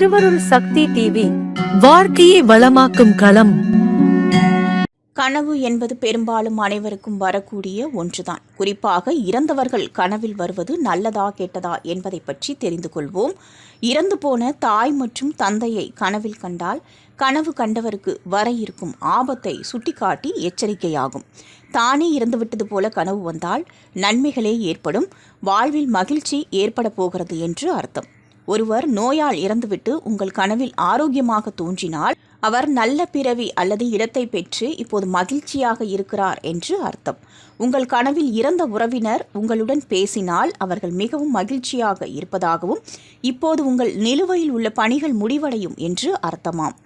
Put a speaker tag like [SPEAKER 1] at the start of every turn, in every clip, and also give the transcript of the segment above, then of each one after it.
[SPEAKER 1] திருவருள் சக்தி டிவி வாழ்க்கையை வளமாக்கும் களம்.
[SPEAKER 2] கனவு என்பது பெரும்பாலும் அனைவருக்கும் வரக்கூடிய ஒன்றுதான். குறிப்பாக இறந்தவர்கள் கனவில் வருவது நல்லதா கெட்டதா என்பதை பற்றி தெரிந்து கொள்வோம். இறந்து போன தாய் மற்றும் தந்தையை கனவில் கண்டால் கனவு கண்டவருக்கு வர இருக்கும் ஆபத்தை சுட்டிக்காட்டி எச்சரிக்கையாகும். தானே இறந்துவிட்டது போல கனவு வந்தால் நன்மைகளே ஏற்படும். வாழ்வில் மகிழ்ச்சி ஏற்பட போகிறது என்று அர்த்தம். ஒருவர் நோயால் இறந்துவிட்டு உங்கள் கனவில் ஆரோக்கியமாக தோன்றினால் அவர் நல்ல பிறவி அல்லது இடத்தை பெற்று இப்போது மகிழ்ச்சியாக இருக்கிறார் என்று அர்த்தம். உங்கள் கனவில் இறந்த உறவினர் உங்களுடன் பேசினால் அவர்கள் மிகவும் மகிழ்ச்சியாக இருப்பதாகவும் இப்போது உங்கள் நிலுவையில் உள்ள பணிகள் முடிவடையும் என்று அர்த்தமாம்.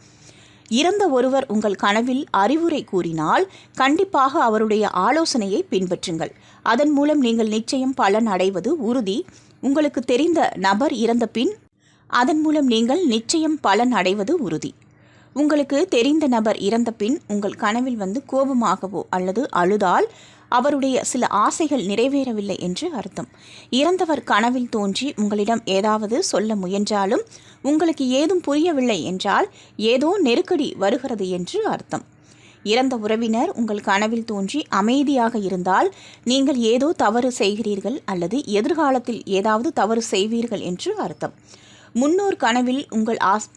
[SPEAKER 2] இறந்த ஒருவர் உங்கள் கனவில் அறிவுரை கூறினால் கண்டிப்பாக அவருடைய ஆலோசனையை பின்பற்றுங்கள். அதன் மூலம் நீங்கள் நிச்சயம் பலன் அடைவது உறுதி. உங்களுக்கு தெரிந்த நபர் இறந்த பின் அதன் மூலம் நீங்கள் நிச்சயம் பலன் அடைவது உறுதி. உங்களுக்கு தெரிந்த நபர் இறந்த பின் உங்கள் கனவில் வந்து கோபமாகவோ அல்லது அழுதால் அவருடைய சில ஆசைகள் நிறைவேறவில்லை என்று அர்த்தம். இறந்தவர் கனவில் தோன்றி உங்களிடம் ஏதாவது சொல்ல முயன்றாலும் உங்களுக்கு ஏதும் புரியவில்லை என்றால் ஏதோ நெருக்கடி வருகிறது என்று அர்த்தம். இறந்த உறவினர் உங்கள் கனவில் தோன்றி அமைதியாக இருந்தால் நீங்கள் ஏதோ தவறு செய்கிறீர்கள் அல்லது எதிர்காலத்தில் ஏதாவது தவறு செய்வீர்கள் என்று அர்த்தம். முன்னோர் கனவில் உங்கள் ஆஸ்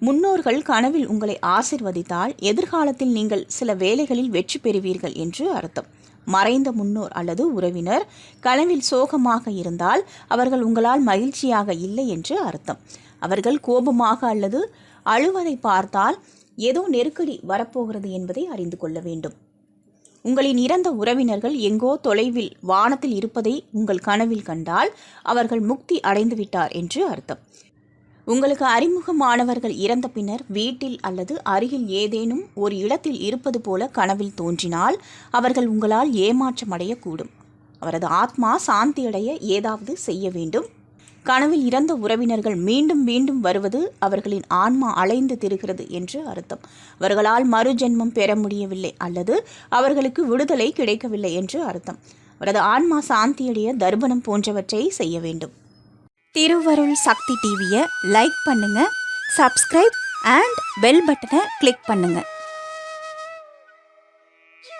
[SPEAKER 2] முன்னோர்கள் கனவில் உங்களை ஆசிர்வதித்தால் எதிர்காலத்தில் நீங்கள் சில வேலைகளில் வெற்றி பெறுவீர்கள் என்று அர்த்தம். மறைந்த முன்னோர் அல்லது உறவினர் கனவில் சோகமாக இருந்தால் அவர்கள் உங்களால் மகிழ்ச்சியாக இல்லை என்று அர்த்தம். அவர்கள் கோபமாக அல்லது அழுவதை பார்த்தால் ஏதோ நெருக்கடி வரப்போகிறது என்பதை அறிந்து கொள்ள வேண்டும். உங்களின் இறந்த உறவினர்கள் எங்கோ தொலைவில் வானத்தில் இருப்பதை உங்கள் கனவில் கண்டால் அவர்கள் முக்தி அடைந்துவிட்டார் என்று அர்த்தம். உங்களுக்கு அறிமுகமானவர்கள் இறந்த பின்னர் வீட்டில் அல்லது அருகில் ஏதேனும் ஒரு இடத்தில் இருப்பது போல கனவில் தோன்றினால் அவர்கள் உங்களால் ஏமாற்றமடையக்கூடும். அவரது ஆத்மா சாந்தியடைய ஏதாவது செய்ய வேண்டும். கனவில் இறந்த உறவினர்கள் மீண்டும் மீண்டும் வருவது அவர்களின் ஆன்மா அலைந்து திரிகிறது என்று அர்த்தம். அவர்களால் மறுஜென்மம் பெற முடியவில்லை அல்லது அவர்களுக்கு விடுதலை கிடைக்கவில்லை என்று அர்த்தம். அவரது ஆன்மா சாந்தியடைய தர்ப்பணம் போன்றவற்றை செய்ய வேண்டும். திருவருள் சக்தி டிவியை லைக் பண்ணுங்க சப்ஸ்கிரைப் அண்ட் பெல் பட்டனை கிளிக் பண்ணுங்கள்